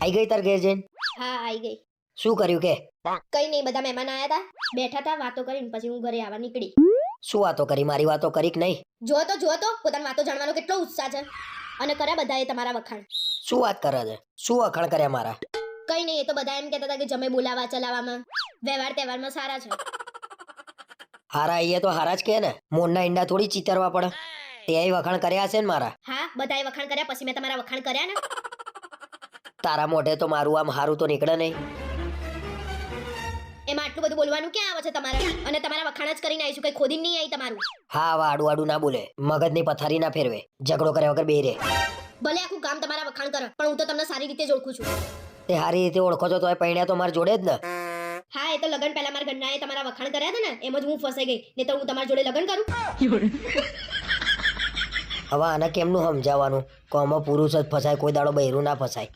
આઈ ગઈ તાર ઘેર જઈને? હા આઈ ગઈ. શું કર્યું કે? કઈ નહીં બધા મહેમાન આયા હતા બેઠા હતા વાતો કરીને પછી હું ઘરે આવવા નીકળી. શું વાતો કરી? મારી વાતો કરી કે નહીં? જો તો જો તો પોતાની વાતો જાણવાનો કેટલો ઉત્સાહ છે. અને કર્યા બધાએ તમારા વખાણ. શું વાત કરે છે? શું વખાણ કર્યા મારા? કઈ નહીં એ તો બધા એમ કહેતા હતા કે જમે બોલાવા ચલાવવામાં. વ્યવહાર તહેવારમાં સારા છે. હારા અહીંયા તો હારા જ કે ને? મોરના ઈંડા થોડી ચીતરવા પડે. તે વખાણ કર્યા છે ને મારા? હા બધાએ વખાણ કર્યા પછી મેં તમારા વખાણ કર્યા ને? તારા મોઢે તો મારું આમ હારું તો નીકળે નહીં. એમાં આટલું બધું બોલવાનું ક્યાં આવે છે તમારે? અને તમારા વખાણ જ કરીને આવીશું કઈ ખોદી નહીં આવી તમારું. હા આવા આડું આડું ના બોલે. મગજની પથારી ના ફેરવે. ઝઘડો કર્યા વગર બે રે ભલે આખું ગામ તમારા વખાણ કરે પણ હું તો તમને સારી રીતે જ ઓળખું છું. તે સારી રીતે ઓળખો છો તો પૈણ્યા તો મારા જોડે જ ને. હા એ તો લગન પહેલા મારા ઘરનાએ તમારા વખાણ કર્યા હતા ને એમ જ હું ફસાઈ ગઈ. નહીં તો હું તમારા જોડે લગન કરું. હવે આને કેમનું સમજાવવાનું? કોમાં પુરુષ જ ફસાય કોઈ દાડો બહેરું ના ફસાય.